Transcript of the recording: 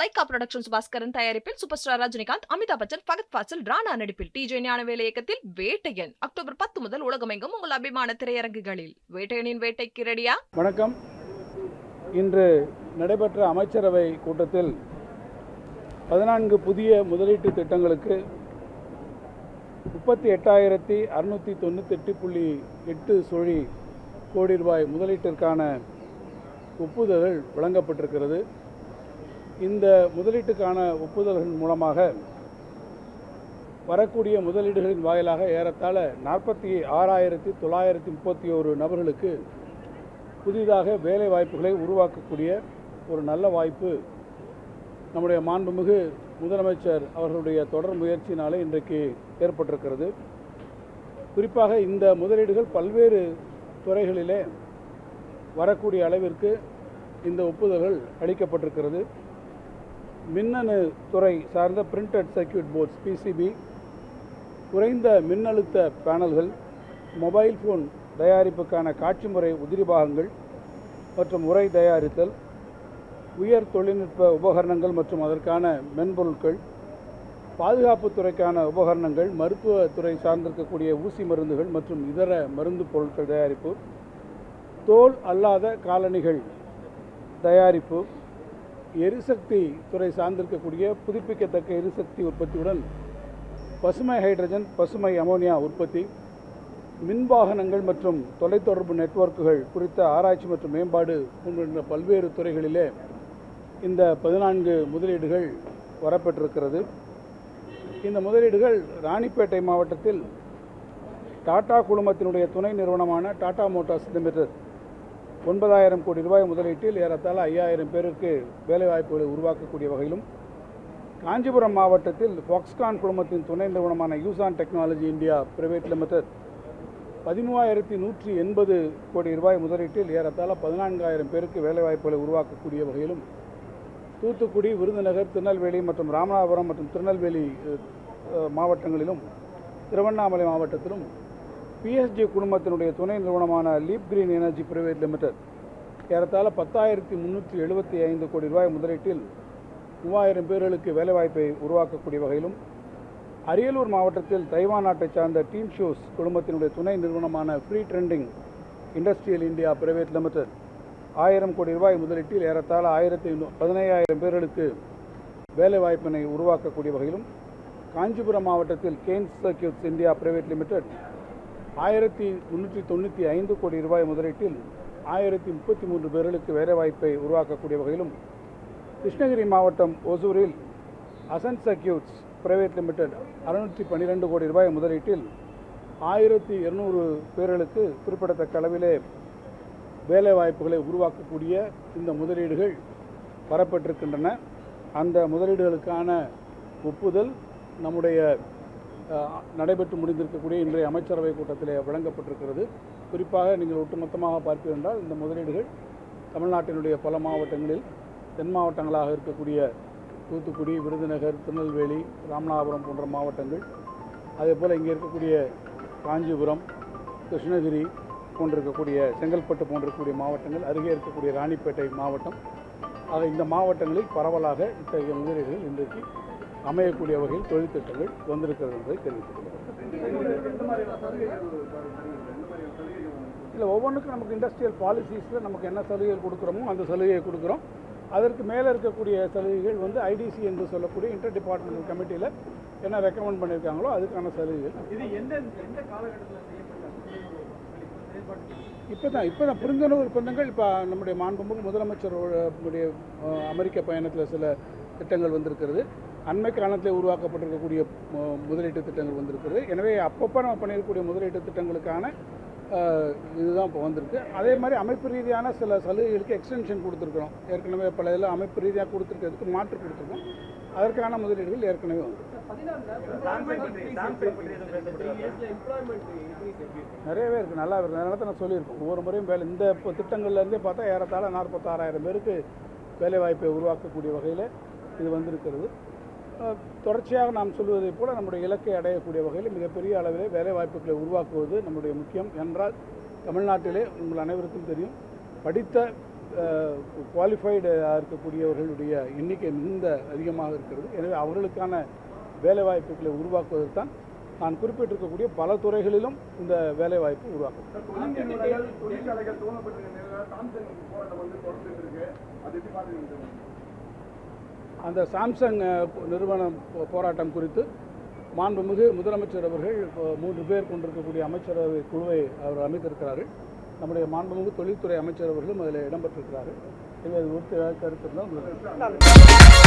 Lyca productions Bhaskaran தயாரிப்பில் super star Rajinikanth Amitabh Bachchan Fahadh Faasil Rana நடிப்பில் DJ ஞானவேல இயக்கத்தில் வேட்டையன் அக்டோபர் பத்து முதல் உலகமெங்கும் உங்கள் அபிமான திரையரங்குகளில். வேட்டையனின் வேட்டைக்கு ரெடியா வணக்கம். இன்று நடைபெற்ற அமைச்சரவை கூட்டத்தில் பதினான்கு புதிய முதலீட்டு திட்டங்களுக்கு முப்பத்தி எட்டாயிரத்தி அறுநூற்றி தொண்ணூத்தெட்டு புள்ளி எட்டு சுழி கோடி ரூபாய் முதலீட்டிற்கான ஒப்புதல்கள் வழங்கப்பட்டிருக்கிறது. இந்த முதலீட்டுக்கான ஒப்புதல்கள் மூலமாக வரக்கூடிய முதலீடுகளின் வாயிலாக ஏறத்தாழ நாற்பத்தி ஆறாயிரத்தி தொள்ளாயிரத்தி முப்பத்தி ஒரு நபர்களுக்கு புதிதாக வேலை வாய்ப்புகளை உருவாக்கக்கூடிய ஒரு நல்ல வாய்ப்பு நம்முடைய மாண்புமிகு முதலமைச்சர் அவர்களுடைய தொடர் முயற்சியினாலே இன்றைக்கு ஏற்பட்டிருக்கிறது. குறிப்பாக இந்த முதலீடுகள் பல்வேறு துறைகளிலே வரக்கூடிய அளவிற்கு இந்த ஒப்புதல்கள் அளிக்கப்பட்டிருக்கிறது. மின்னணு துறை சார்ந்த பிரிண்டட் சர்க்கியூட் போர்ட்ஸ் பிசிபி குறைந்த மின்னழுத்த பேனல்கள் மொபைல் ஃபோன் தயாரிப்புக்கான காட்சி முறை உதிரி பாகங்கள் மற்றும் உரை தயாரித்தல் உயர் தொழில்நுட்ப உபகரணங்கள் மற்றும் அதற்கான மென்பொருட்கள் பாதுகாப்பு துறைக்கான உபகரணங்கள் மருத்துவத்துறை சார்ந்திருக்கக்கூடிய ஊசி மருந்துகள் மற்றும் இதர மருந்து பொருட்கள் தயாரிப்பு தோல் அல்லாத காலணிகள் தயாரிப்பு எரிசக்தி துறை சார்ந்திருக்கக்கூடிய புதுப்பிக்கத்தக்க எரிசக்தி உற்பத்தியுடன் பசுமை ஹைட்ரஜன் பசுமை அமோனியா உற்பத்தி மின்வாகனங்கள் மற்றும் தொலைத்தொடர்பு நெட்வொர்க்குகள் குறித்த ஆராய்ச்சி மற்றும் மேம்பாடு போன்ற பல்வேறு துறைகளிலே இந்த பதினான்கு முதலீடுகள் வரப்பெற்றிருக்கிறது. இந்த முதலீடுகள் ராணிப்பேட்டை மாவட்டத்தில் டாடா குழுமத்தினுடைய துணை நிறுவனமான டாடா மோட்டார்ஸ் லிமிடெட் ஒன்பதாயிரம் கோடி ரூபாய் முதலீட்டில் ஏறத்தாழ ஐயாயிரம் பேருக்கு வேலைவாய்ப்புகளை உருவாக்கக்கூடிய வகையிலும் காஞ்சிபுரம் மாவட்டத்தில் ஃபாக்ஸ்கான் குழுமத்தின் துணை நிறுவனமான Yuzhan technology India private limited பதிமூவாயிரத்தி நூற்றி எண்பது கோடி ரூபாய் முதலீட்டில் ஏறத்தாழ பதினான்காயிரம் பேருக்கு வேலைவாய்ப்புகளை உருவாக்கக்கூடிய வகையிலும் தூத்துக்குடி விருதுநகர் திருநெல்வேலி மற்றும் ராமநாதபுரம் மற்றும் திருநெல்வேலி மாவட்டங்களிலும் திருவண்ணாமலை மாவட்டத்திலும் பிஎஸ்ஜி குழுமத்தினுடைய துணை நிறுவனமான leap green energy private limited ஏறத்தாழ பத்தாயிரத்தி முந்நூற்றி எழுபத்தி ஐந்து கோடி ரூபாய் முதலீட்டில் மூவாயிரம் பேர்களுக்கு வேலைவாய்ப்பை உருவாக்கக்கூடிய வகையிலும் அரியலூர் மாவட்டத்தில் தைவான் நாட்டைச் சார்ந்த டீம் ஷூஸ் குழுமத்தினுடைய துணை நிறுவனமான free trending industrial India private limited ஆயிரம் கோடி ரூபாய் முதலீட்டில் ஏறத்தாழ ஆயிரத்தி பதினையாயிரம் பேர்களுக்கு வேலைவாய்ப்பினை உருவாக்கக்கூடிய வகையிலும் காஞ்சிபுரம் மாவட்டத்தில் Kaynes circuits India private limited ஆயிரத்தி முன்னூற்றி தொண்ணூற்றி ஐந்து கோடி ரூபாய் முதலீட்டில் ஆயிரத்தி முப்பத்தி மூன்று பேர்களுக்கு வேலைவாய்ப்பை உருவாக்கக்கூடிய வகையிலும் கிருஷ்ணகிரி மாவட்டம் ஒசூரில் அசன் சர்க்கியூட்ஸ் பிரைவேட் லிமிடெட் அறுநூற்றி பன்னிரெண்டு கோடி ரூபாய் முதலீட்டில் ஆயிரத்தி இருநூறு பேர்களுக்கு குறிப்பிடத்தக்க அளவிலே வேலைவாய்ப்புகளை உருவாக்கக்கூடிய இந்த முதலீடுகள் வரப்பட்டிருக்கின்றன. அந்த முதலீடுகளுக்கான ஒப்புதல் நம்முடைய நடைபெற்று முடிந்திருக்கக்கூடிய இன்றைய அமைச்சரவை கூட்டத்திலே வழங்கப்பட்டிருக்கிறது. குறிப்பாக நீங்கள் ஒட்டுமொத்தமாக பார்ப்பீர்கள் என்றால் இந்த முதலீடுகள் தமிழ்நாட்டினுடைய பல மாவட்டங்களில் தென் மாவட்டங்களாக இருக்கக்கூடிய தூத்துக்குடி விருதுநகர் திருநெல்வேலி ராமநாதபுரம் போன்ற மாவட்டங்கள் அதே போல் இங்கே இருக்கக்கூடிய காஞ்சிபுரம் கிருஷ்ணகிரி போன்றிருக்கக்கூடிய செங்கல்பட்டு போன்றிருக்கக்கூடிய மாவட்டங்கள் அருகே இருக்கக்கூடிய ராணிப்பேட்டை மாவட்டம். ஆக இந்த மாவட்டங்களில் பரவலாக இத்தகைய முதலீடுகள் இன்றைக்கு அமையக்கூடிய வகையில் தொழில் திட்டங்கள் வந்திருக்கிறது என்பதை தெரிவித்துக் இல்லை ஒவ்வொன்றுக்கும் நமக்கு இண்டஸ்ட்ரியல் பாலிசிஸில் நமக்கு என்ன சலுகைகள் கொடுக்குறோமோ அந்த சலுகையை கொடுக்குறோம். அதற்கு மேலே இருக்கக்கூடிய சலுகைகள் வந்து ஐடிசி என்று சொல்லக்கூடிய இன்டர் டிபார்ட்மெண்டல் கமிட்டியில் என்ன ரெக்கமெண்ட் பண்ணியிருக்காங்களோ அதுக்கான சலுகைகள். இது எந்த எந்த காலகட்டத்தில் இப்போ தான் இப்போ தான் புரிந்துணர்வு ஒப்பந்தங்கள் இப்போ நம்முடைய மாண்புமிகு முதலமைச்சருடைய அஹ், அமெரிக்க பயணத்தில் சில திட்டங்கள் வந்திருக்கிறது. அண்மை காலத்தில் உருவாக்கப்பட்டிருக்கக்கூடிய முதலீட்டு திட்டங்கள் வந்திருக்கிறது. எனவே அப்பப்போ நம்ம பண்ணியிருக்கக்கூடிய முதலீட்டு திட்டங்களுக்கான இதுதான் இப்போ வந்திருக்கு. அதே மாதிரி அமைப்பு ரீதியான சில சலுகைகளுக்கு எக்ஸ்டென்ஷன் கொடுத்துருக்குறோம். ஏற்கனவே பல இதில் அமைப்பு ரீதியாக கொடுத்துருக்கிறதுக்கு மாற்று கொடுத்துருக்கோம். அதற்கான முதலீடுகள் ஏற்கனவே வந்து நிறையவே இருக்குது நல்லா இருக்குது அதனால தான் நான் சொல்லியிருக்கோம் ஒவ்வொரு முறையும் வேலை இந்த இப்போ திட்டங்கள்லேருந்தே பார்த்தா ஏறத்தாழ நாற்பத்தாறாயிரம் பேருக்கு வேலைவாய்ப்பை உருவாக்கக்கூடிய வகையில் இது வந்திருக்கிறது. தொடர்ச்சியாக நாம் சொல்வதைப் போல நம்முடைய இலக்கை அடையக்கூடிய வகையில் மிகப்பெரிய அளவிலே வேலைவாய்ப்புகளை உருவாக்குவது நம்முடைய முக்கியம். என்றால் தமிழ்நாட்டிலே உங்கள் அனைவருக்கும் தெரியும் படித்த குவாலிஃபைடாக இருக்கக்கூடியவர்களுடைய எண்ணிக்கை மிகுந்த அதிகமாக இருக்கிறது. எனவே அவர்களுக்கான வேலைவாய்ப்புகளை உருவாக்குவதற்கு தான் நான் குறிப்பிட்டிருக்கக்கூடிய பல துறைகளிலும் இந்த வேலைவாய்ப்பு உருவாக்கும் அந்த சாம்சங் நிறுவன நிறுவனம் போ- போராட்டம் குறித்து மாண்புமிகு முதலமைச்சர் அவர்கள் இப்போ மூன்று பேர் கொண்டிருக்கக்கூடிய அமைச்சரவை குழுவை அவர் அமைத்திருக்கிறார்கள் நம்முடைய மாண்புமிகு தொழில்துறை அமைச்சர் அவர்களும் அதில் இடம்பெற்றிருக்கிறார்கள் இது அது ஒத்து கருத்து இருந்தால் உங்களுக்கு